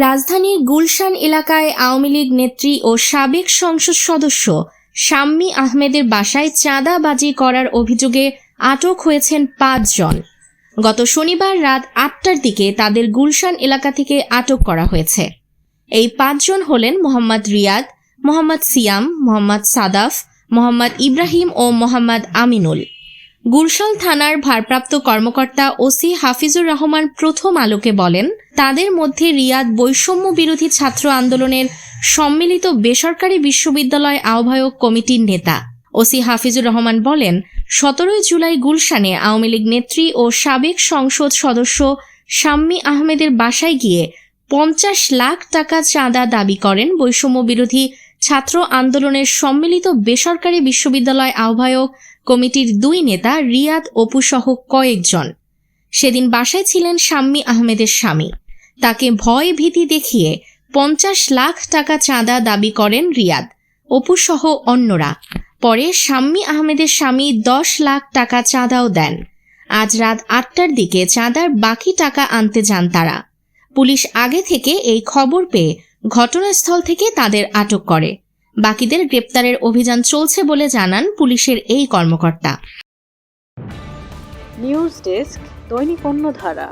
রাজধানীর গুলশান এলাকায় আওয়ামী লীগ নেত্রী ও সাবেক সংসদ সদস্য শাম্মী আহমেদের বাসায় চাঁদাবাজি করার অভিযোগে আটক হয়েছেন পাঁচজন গত শনিবার রাত আটটার দিকে তাদের গুলশান এলাকা থেকে আটক করা হয়েছে। এই পাঁচজন হলেন মোহাম্মদ রিয়াদ, মোহাম্মদ সিয়াম, মোহাম্মদ সাদাফ, মোহাম্মদ ইব্রাহিম ও মোহাম্মদ আমিনুল। গুলশান থানার ভারপ্রাপ্ত কর্মকর্তা ওসি হাফিজুর রহমান প্রথম আলোকে বলেন, তাদের মধ্যে রিয়াদ বৈষম্য বিরোধী ছাত্র আন্দোলনের সম্মিলিত বেসরকারি বিশ্ববিদ্যালয় আহ্বায়ক কমিটির নেতা। ওসি হাফিজুর রহমান বলেন, সতেরোই জুলাই গুলশানে আওয়ামী লীগ নেত্রী ও সাবেক সংসদ সদস্য শাম্মী আহমেদের বাসায় গিয়ে পঞ্চাশ লাখ টাকা চাঁদা দাবি করেন বৈষম্য বিরোধী ছাত্র আন্দোলনের সম্মিলিত বেসরকারি বিশ্ববিদ্যালয় আহ্বায়ক কমিটির দুই নেতা রিয়াদ অপুসহ কয়েকজন। সেদিন বাসায় ছিলেন শাম্মী আহমেদের স্বামী। তাকে ভয় ভীতি দেখিয়ে পঞ্চাশ লাখ টাকা চাঁদা দাবি করেন রিয়াদ। অপুসহ অন্যরা। পরে শাম্মী আহমেদের স্বামী দশ লাখ টাকা চাঁদাও দেন। আজ রাত আটটার দিকে চাঁদার বাকি টাকা আনতে যান তারা। পুলিশ আগে থেকে এই খবর পেয়ে ঘটনাস্থল থেকে তাদের আটক করে। বাকিদের গ্রেপ্তারের অভিযান চলছে বলে জানান পুলিশের এই কর্মকর্তা। নিউজ ডেস্ক দৈনিক অন্যধারা